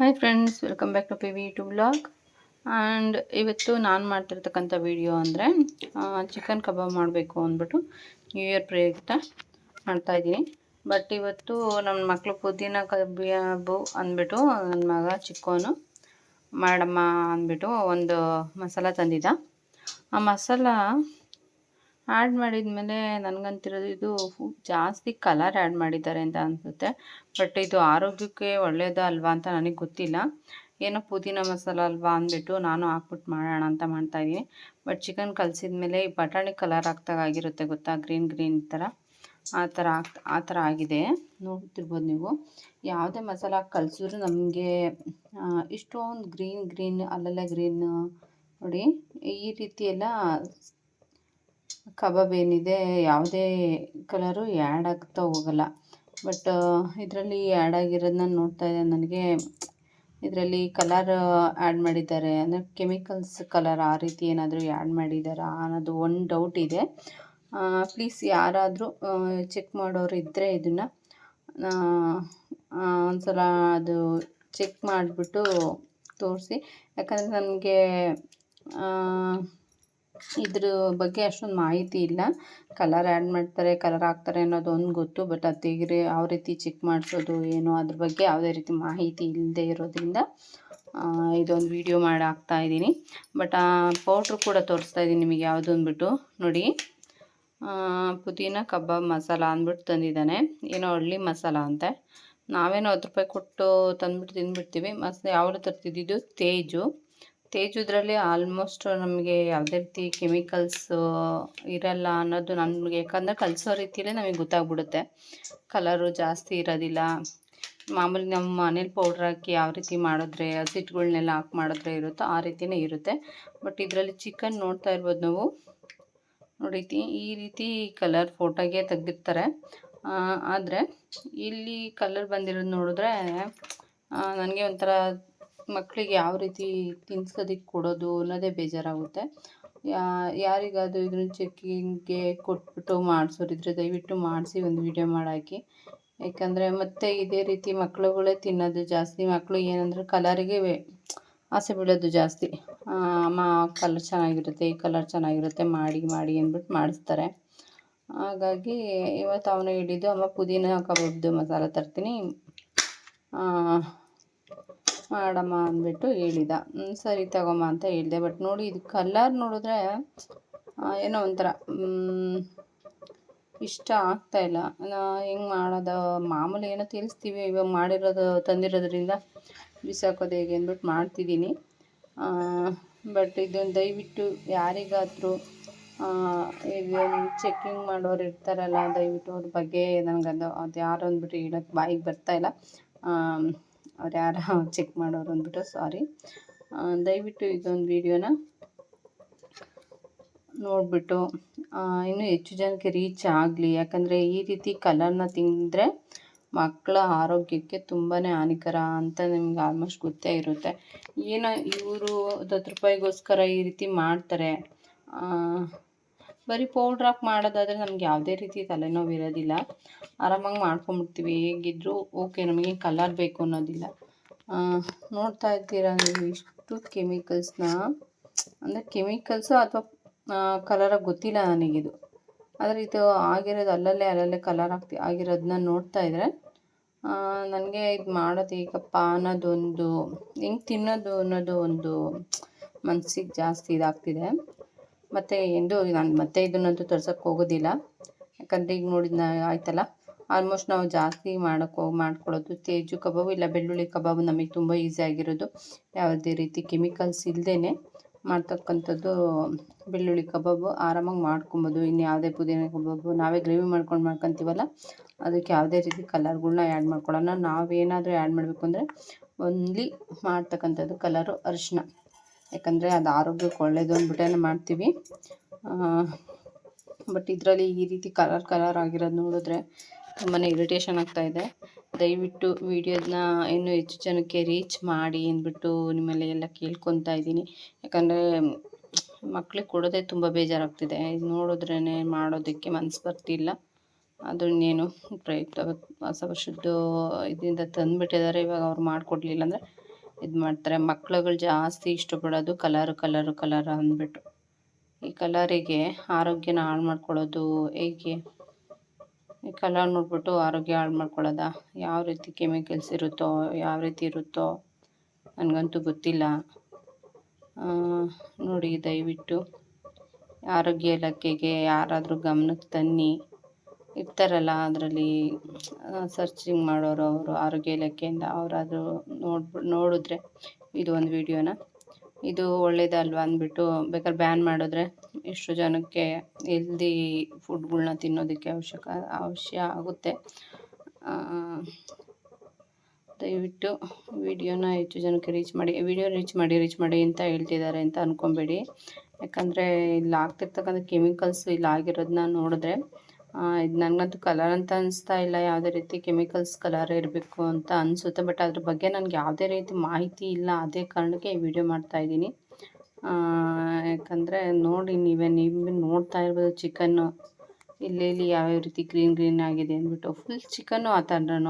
Hi friends welcome back to P V two blog and ಇವತ್ತು ನಾನು ಮಾಡ್ತಿರ್ತಕ್ಕಂಥ video ಅಂದರೆ chicken ಕಬಾಬ್ ಮಾಡಬೇಕು ಅಂದ್ಬಿಟ್ಟು ನ್ಯೂ ಇಯರ್ ಪ್ರಯುಕ್ತ ಮಾಡ್ತಾಯಿದ್ದೀನಿ ಬಟ್ ಇವತ್ತು ನನ್ನ ಮಕ್ಕಳು ಪುದೀನ ಕಬಾಬು ಅಂದ್ಬಿಟ್ಟು ನನ್ನ ಮಗ ಚಿಕ್ಕೋನು ಮಾಡಮ್ಮ ಅಂದ್ಬಿಟ್ಟು ಒಂದು ಮಸಾಲ ತಂದಿದ್ದ. ಆ ಮಸಾಲ ಆ್ಯಡ್ ಮಾಡಿದ್ಮೇಲೆ ನನಗಂತಿರೋದು ಇದು ಜಾಸ್ತಿ ಕಲರ್ ಆ್ಯಡ್ ಮಾಡಿದ್ದಾರೆ ಅಂತ ಅನಿಸುತ್ತೆ. ಬಟ್ ಇದು ಆರೋಗ್ಯಕ್ಕೆ ಒಳ್ಳೆಯದ ಅಲ್ವಾ ಅಂತ ನನಗೆ ಗೊತ್ತಿಲ್ಲ. ಏನೋ ಪುದೀನ ಮಸಾಲ ಅಲ್ವಾ ಅಂದ್ಬಿಟ್ಟು ನಾನು ಹಾಕ್ಬಿಟ್ಟು ಮಾಡೋಣ ಅಂತ ಮಾಡ್ತಾಯಿದ್ದೀನಿ ಬಟ್ ಚಿಕನ್ ಕಲಸಿದ ಮೇಲೆ ಈ ಬಟಾಣಿ ಕಲರ್ ಹಾಕ್ದಾಗ ಆಗಿರುತ್ತೆ ಗೊತ್ತಾ? ಗ್ರೀನ್ ಗ್ರೀನ್ ಥರ ಆ ಥರ ಆಗ್ತಾ ಆ ಥರ ಆಗಿದೆ. ನೋಡ್ತಿರ್ಬೋದು ನೀವು. ಯಾವುದೇ ಮಸಾಲ ಕಲಿಸಿದ್ರು ನಮಗೆ ಇಷ್ಟೊಂದು ಗ್ರೀನ್ ಗ್ರೀನ್ ಅಲ್ಲೆಲ್ಲ ಗ್ರೀನ್ ನೋಡಿ ಈ ರೀತಿ ಎಲ್ಲ ಕಬಾಬ್ ಏನಿದೆ, ಯಾವುದೇ ಕಲರು ಆ್ಯಡ್ ಆಗ್ತಾ ಹೋಗಲ್ಲ. ಬಟ್ ಇದರಲ್ಲಿ ಆ್ಯಡ್ ಆಗಿರೋದನ್ನ ನೋಡ್ತಾ ಇದ್ದೆ. ನನಗೆ ಇದರಲ್ಲಿ ಕಲರ್ ಆ್ಯಡ್ ಮಾಡಿದ್ದಾರೆ. ಅಂದರೆ ಕೆಮಿಕಲ್ಸ್ ಕಲರ್ ಆ ರೀತಿ ಏನಾದರೂ ಆ್ಯಡ್ ಮಾಡಿದ್ದಾರಾ ಅನ್ನೋದು ಒಂದು ಡೌಟ್ ಇದೆ. ಪ್ಲೀಸ್ ಯಾರಾದರೂ ಚೆಕ್ ಮಾಡೋರು ಇದ್ದರೆ ಇದನ್ನು ಒಂದು ಸಲ ಅದು ಚೆಕ್ ಮಾಡಿಬಿಟ್ಟು ತೋರಿಸಿ. ಯಾಕಂದರೆ ನನಗೆ ಇದ್ರ ಬಗ್ಗೆ ಅಷ್ಟೊಂದು ಮಾಹಿತಿ ಇಲ್ಲ. ಕಲರ್ ಆ್ಯಡ್ ಮಾಡ್ತಾರೆ ಕಲರ್ ಹಾಕ್ತಾರೆ ಅನ್ನೋದು ಒಂದು ಗೊತ್ತು ಬಟ್ ಅದು ತೆಗೆರೆ ಯಾವ ರೀತಿ ಚಿಕ್ ಮಾಡಿಸೋದು, ಏನು ಅದ್ರ ಬಗ್ಗೆ ಯಾವುದೇ ರೀತಿ ಮಾಹಿತಿ ಇಲ್ಲದೆ ಇರೋದ್ರಿಂದ ಇದೊಂದು ವಿಡಿಯೋ ಮಾಡಿ ಹಾಕ್ತಾ ಇದ್ದೀನಿ. ಬಟ್ ಆ ಪೌಡ್ರ್ ಕೂಡ ತೋರಿಸ್ತಾ ಇದ್ದೀನಿ ನಿಮಗೆ ಯಾವುದು ಅಂದ್ಬಿಟ್ಟು. ನೋಡಿ ಪುದೀನ ಕಬಾಬ್ ಮಸಾಲ ಅಂದ್ಬಿಟ್ಟು ತಂದಿದ್ದಾನೆ. ಏನೋ ಹಳ್ಳಿ ಮಸಾಲ ಅಂತೆ. ನಾವೇನೋ ಹತ್ತು ರೂಪಾಯಿ ಕೊಟ್ಟು ತಂದ್ಬಿಟ್ಟು ತಿಂದ್ಬಿಡ್ತೀವಿ ಮಸ್ ಯಾವ್ದು ತರ್ತಿದ್ದು ತೇಜು. ತೇಜುದ್ರಲ್ಲಿ ಆಲ್ಮೋಸ್ಟ್ ನಮಗೆ ಯಾವುದೇ ರೀತಿ ಕೆಮಿಕಲ್ಸು ಇರಲ್ಲ ಅನ್ನೋದು ನಮಗೆ, ಯಾಕಂದರೆ ಕಲಿಸೋ ರೀತಿಯಲ್ಲೇ ನಮಗೆ ಗೊತ್ತಾಗ್ಬಿಡುತ್ತೆ. ಕಲರು ಜಾಸ್ತಿ ಇರೋದಿಲ್ಲ. ಮಾಮೂಲಿ ನಮ್ಮ ಮನೇಲಿ ಪೌಡ್ರ್ ಹಾಕಿ ಯಾವ ರೀತಿ ಮಾಡಿದ್ರೆ ಹಸಿಟ್ಟುಗಳ್ನೆಲ್ಲ ಹಾಕಿ ಮಾಡಿದ್ರೆ ಇರುತ್ತೋ ಆ ರೀತಿಯೇ ಇರುತ್ತೆ. ಬಟ್ ಇದರಲ್ಲಿ ಚಿಕನ್ ನೋಡ್ತಾ ಇರ್ಬೋದು ನಾವು. ನೋಡಿ ಈ ರೀತಿ ಕಲರ್ ಫೋಟೋಗೆ ತೆಗ್ದಿರ್ತಾರೆ. ಆದರೆ ಇಲ್ಲಿ ಕಲರ್ ಬಂದಿರೋದು ನೋಡಿದ್ರೆ ನನಗೆ ಒಂಥರ ಮಕ್ಕಳಿಗೆ ಯಾವ ರೀತಿ ತಿನ್ಸೋದಕ್ಕೆ ಕೊಡೋದು ಅನ್ನೋದೇ ಬೇಜಾರಾಗುತ್ತೆ. ಯಾರಿಗಾದರೂ ಇದನ್ನ ಚೆಕ್ಕಿಂಗ್ಗೆ ಕೊಟ್ಬಿಟ್ಟು ಮಾಡಿಸೋರಿದ್ರೆ ದಯವಿಟ್ಟು ಮಾಡಿಸಿ ಒಂದು ವಿಡಿಯೋ ಮಾಡಾಕಿ. ಯಾಕಂದರೆ ಮತ್ತೆ ಇದೇ ರೀತಿ ಮಕ್ಕಳುಗಳೇ ತಿನ್ನೋದು ಜಾಸ್ತಿ ಮಕ್ಕಳು ಏನಂದರೆ ಕಲರಿಗೆ ಆಸೆ ಬೀಳೋದು ಜಾಸ್ತಿ. ಅಮ್ಮ ಕಲರ್ ಚೆನ್ನಾಗಿರುತ್ತೆ, ಈ ಕಲರ್ ಚೆನ್ನಾಗಿರುತ್ತೆ, ಮಾಡಿ ಮಾಡಿ ಅಂದ್ಬಿಟ್ಟು ಮಾಡಿಸ್ತಾರೆ. ಹಾಗಾಗಿ ಇವತ್ತು ಅವನು ಹೇಳಿದ್ದು, ಅಮ್ಮ, ಪುದೀನ ಕಬಾಬ್ದು ಮಸಾಲ ತರ್ತೀನಿ. ಮಾಡಮ್ಮ ಅಂದ್ಬಿಟ್ಟು ಹೇಳಿದ. ಸರಿ ತಗೊಮ್ಮ ಅಂತ ಹೇಳಿದೆ. ಬಟ್ ನೋಡಿ, ಇದು ಕಲರ್ ನೋಡಿದ್ರೆ ಏನೋ ಒಂಥರ ಇಷ್ಟ ಆಗ್ತಾಯಿಲ್ಲ ಹೆಂಗೆ ಮಾಡೋದು? ಮಾಮೂಲಿ ಏನೋ ತಿಳಿಸ್ತೀವಿ. ಇವಾಗ ಮಾಡಿರೋದು, ತಂದಿರೋದ್ರಿಂದ ಬಿಸಾಕೋದು ಹೇಗೆ ಅಂದ್ಬಿಟ್ಟು ಮಾಡ್ತಿದ್ದೀನಿ. ಬಟ್ ಇದೊಂದು ದಯವಿಟ್ಟು ಯಾರಿಗಾದರೂ ಇದನ್ನು ಚೆಕ್ಕಿಂಗ್ ಮಾಡೋರು ಇರ್ತಾರಲ್ಲ, ದಯವಿಟ್ಟು ಅವ್ರ ಬಗ್ಗೆ ನನಗದು ಅದು ಯಾರು ಅಂದ್ಬಿಟ್ಟು ಹೇಳೋಕ್ಕೆ ಬಾಯಿಗೆ ಬರ್ತಾಯಿಲ್ಲ ಅವ್ರು ಯಾರು ಚೆಕ್ ಮಾಡೋರು ಅಂದ್ಬಿಟ್ಟು ಸಾರಿ ದಯವಿಟ್ಟು ಇದೊಂದು ವೀಡಿಯೋನ ನೋಡಿಬಿಟ್ಟು ಇನ್ನೂ ಹೆಚ್ಚು ಜನಕ್ಕೆ ರೀಚ್ ಆಗಲಿ. ಯಾಕಂದರೆ ಈ ರೀತಿ ಕಲರ್ನ ತಿಂದರೆ ಮಕ್ಕಳ ಆರೋಗ್ಯಕ್ಕೆ ತುಂಬಾ ಹಾನಿಕರ ಅಂತ ನಿಮ್ಗೆ ಆಲ್ಮೋಸ್ಟ್ ಗೊತ್ತೇ ಇರುತ್ತೆ. ಏನೋ ಇವರು ಹತ್ತು ರೂಪಾಯಿಗೋಸ್ಕರ ಈ ರೀತಿ ಮಾಡ್ತಾರೆ. ಬರೀ ಪೌಡ್ರ್ ಹಾಕಿ ಮಾಡೋದಾದರೆ ನಮ್ಗೆ ಯಾವುದೇ ರೀತಿ ತಲೆನೋವು ಇರೋದಿಲ್ಲ. ಆರಾಮಾಗಿ ಮಾಡ್ಕೊಂಬಿಡ್ತೀವಿ. ಹೇಗಿದ್ದರೂ ಓಕೆ ನಮಗೆ ಕಲರ್ ಬೇಕು ಅನ್ನೋದಿಲ್ಲ. ನೋಡ್ತಾ ಇದ್ದೀರಾ ನೀವು ಇಷ್ಟು ಕೆಮಿಕಲ್ಸ್ನ ಅಂದರೆ ಕೆಮಿಕಲ್ಸು ಅಥವಾ ಕಲರಾಗಿ ಗೊತ್ತಿಲ್ಲ ನನಗಿದು ಆದರೆ ಇದು ಆಗಿರೋದು ಅಲ್ಲಲ್ಲೇ ಅಲ್ಲಲ್ಲೇ ಕಲರ್ ಆಗ್ತಿ ಆಗಿರೋದನ್ನ ನೋಡ್ತಾ ಇದ್ದರೆ ನನಗೆ ಇದು ಮಾಡೋದು ಈಗಪ್ಪ ಅನ್ನೋದೊಂದು, ಹೆಂಗೆ ತಿನ್ನೋದು ಅನ್ನೋದು ಒಂದು ಮನಸ್ಸಿಗೆ ಜಾಸ್ತಿ ಇದಾಗ್ತಿದೆ. ಮತ್ತು ಎಂದು ನಾನು ಮತ್ತೆ ಇದನ್ನಂತೂ ತರ್ಸೋಕ್ಕೆ ಹೋಗೋದಿಲ್ಲ. ಯಾಕಂದರೆ ಈಗ ನೋಡಿದ ಆಯ್ತಲ್ಲ ಆಲ್ಮೋಸ್ಟ್ ನಾವು ಜಾಸ್ತಿ ಮಾಡೋಕ್ಕೆ ಮಾಡ್ಕೊಳ್ಳೋದು ತೇಜು ಕಬಾಬು ಇಲ್ಲ ಬೆಳ್ಳುಳ್ಳಿ ಕಬಾಬು ನಮಗೆ ತುಂಬ ಈಸಿ ಆಗಿರೋದು. ಯಾವುದೇ ರೀತಿ ಕೆಮಿಕಲ್ಸ್ ಇಲ್ಲದೇ ಮಾಡ್ತಕ್ಕಂಥದ್ದು ಬೆಳ್ಳುಳ್ಳಿ ಕಬಾಬು ಆರಾಮಾಗಿ ಮಾಡ್ಕೊಬೋದು. ಇನ್ನು ಯಾವುದೇ ಪುದೀನ ಕಬಾಬು ನಾವೇ ಗ್ರೇವಿ ಮಾಡ್ಕೊಂಡು ಮಾಡ್ಕೊತೀವಲ್ಲ, ಅದಕ್ಕೆ ಯಾವುದೇ ರೀತಿ ಕಲರ್ಗಳನ್ನ ಆ್ಯಡ್ ಮಾಡ್ಕೊಳ್ಳೋಣ. ನಾವೇನಾದರೂ ಆ್ಯಡ್ ಮಾಡಬೇಕು ಅಂದರೆ ಓನ್ಲಿ ಮಾಡ್ತಕ್ಕಂಥದ್ದು ಕಲರು ಅರಿಶಿನ ಯಾಕಂದರೆ ಅದು ಆರೋಗ್ಯಕ್ಕೆ ಒಳ್ಳೆಯದು ಅಂದ್ಬಿಟ್ಟೇ ಮಾಡ್ತೀವಿ. ಬಟ್ ಇದರಲ್ಲಿ ಈ ರೀತಿ ಕಲರ್ ಕಲರ್ ಆಗಿರೋದು ನೋಡಿದ್ರೆ ತುಂಬಾ ಇರಿಟೇಷನ್ ಆಗ್ತಾ ಇದೆ. ದಯವಿಟ್ಟು ವೀಡಿಯೋದನ್ನ ಇನ್ನೂ ಹೆಚ್ಚು ಜನಕ್ಕೆ ರೀಚ್ ಮಾಡಿ ಅಂದ್ಬಿಟ್ಟು ನಿಮ್ಮಲ್ಲಿ ಎಲ್ಲ ಕೇಳ್ಕೊತಾ ಇದ್ದೀನಿ. ಯಾಕಂದರೆ ಮಕ್ಳಿಗೆ ಕೊಡೋದೇ ತುಂಬ ಬೇಜಾರಾಗ್ತಿದೆ. ಇದು ನೋಡಿದ್ರೇ ಮಾಡೋದಕ್ಕೆ ಮನಸ್ಸು ಬರ್ತಿಲ್ಲ. ಅದನ್ನೇನು ಪ್ರಯುಕ್ತ ಹೊಸ ವರ್ಷದ್ದು ಇದರಿಂದ ತಂದುಬಿಟ್ಟಿದ್ದಾರೆ. ಇವಾಗ ಅವ್ರು ಮಾಡಿಕೊಡ್ಲಿಲ್ಲ ಅಂದರೆ ಇದು ಮಾಡ್ತಾರೆ. ಮಕ್ಳುಗಳು ಜಾಸ್ತಿ ಇಷ್ಟಪಡೋದು ಕಲರು ಕಲರು, ಕಲರ್ ಅಂದ್ಬಿಟ್ಟು. ಈ ಕಲರಿಗೆ ಆರೋಗ್ಯನ ಹಾಳು ಮಾಡ್ಕೊಳ್ಳೋದು ಹೇಗೆ? ಈ ಕಲರ್ ನೋಡ್ಬಿಟ್ಟು ಆರೋಗ್ಯ ಹಾಳು ಮಾಡ್ಕೊಳ್ಳೋದ? ಯಾವ ರೀತಿ ಕೆಮಿಕಲ್ಸ್ ಇರುತ್ತೋ, ಯಾವ ರೀತಿ ಇರುತ್ತೋ ನನಗಂತೂ ಗೊತ್ತಿಲ್ಲ. ನೋಡಿ ದಯವಿಟ್ಟು ಆರೋಗ್ಯ ಇಲಾಖೆಗೆ ಯಾರಾದರೂ ಗಮನಕ್ಕೆ ತನ್ನಿ. ಇರ್ತಾರಲ್ಲ ಅದರಲ್ಲಿ ಸರ್ಚಿಂಗ್ ಮಾಡೋರು ಅವರು ಆರೋಗ್ಯ ಇಲಾಖೆಯಿಂದ ಅವರಾದರೂ ನೋಡ್ಬಿ ನೋಡಿದ್ರೆ ಇದು ಒಂದು ವಿಡಿಯೋನ ಇದು ಒಳ್ಳೇದಲ್ವಾ ಅಂದ್ಬಿಟ್ಟು ಬೇಕಾದ್ರೆ ಬ್ಯಾನ್ ಮಾಡಿದ್ರೆ ಎಷ್ಟು ಜನಕ್ಕೆ ಹೆಲ್ದಿ ಫುಡ್ಗಳನ್ನ ತಿನ್ನೋದಕ್ಕೆ ಅವಶ್ಯಕ, ಅವಶ್ಯ ಆಗುತ್ತೆ. ದಯವಿಟ್ಟು ವಿಡಿಯೋನ ಹೆಚ್ಚು ಜನಕ್ಕೆ ರೀಚ್ ಮಾಡಿ ವಿಡಿಯೋ ರೀಚ್ ಮಾಡಿ ರೀಚ್ ಮಾಡಿ ಅಂತ ಹೇಳ್ತಿದ್ದಾರೆ ಅಂತ ಅಂದ್ಕೊಬೇಡಿ ಯಾಕಂದರೆ ಇಲ್ಲಿ ಆಗ್ತಿರ್ತಕ್ಕಂಥ ಕೆಮಿಕಲ್ಸ್ ಇಲ್ಲಿ ಆಗಿರೋದನ್ನ ನೋಡಿದ್ರೆ ಇದು ನನಗಂತೂ ಕಲರ್ ಅಂತ ಅನಿಸ್ತಾ ಇಲ್ಲ. ಯಾವುದೇ ರೀತಿ ಕೆಮಿಕಲ್ಸ್ ಕಲರ್ ಇರಬೇಕು ಅಂತ ಅನಿಸುತ್ತೆ ಬಟ್ ಅದ್ರ ಬಗ್ಗೆ ನನಗೆ ಯಾವುದೇ ರೀತಿ ಮಾಹಿತಿ ಇಲ್ಲ. ಅದೇ ಕಾರಣಕ್ಕೆ ಈ ವಿಡಿಯೋ ಮಾಡ್ತಾಯಿದ್ದೀನಿ ಯಾಕಂದರೆ ನೋಡಿ ನೀವೇ ನೀವು ನೋಡ್ತಾ ಇರ್ಬೋದು ಚಿಕನ್ನು ಇಲ್ಲಿ ಇಲ್ಲಿ ಯಾವ್ಯಾವ ರೀತಿ ಗ್ರೀನ್ ಗ್ರೀನ್ ಆಗಿದೆ ಅಂದ್ಬಿಟ್ಟು. ಫುಲ್ ಚಿಕನ್ನು ಆ ಥರ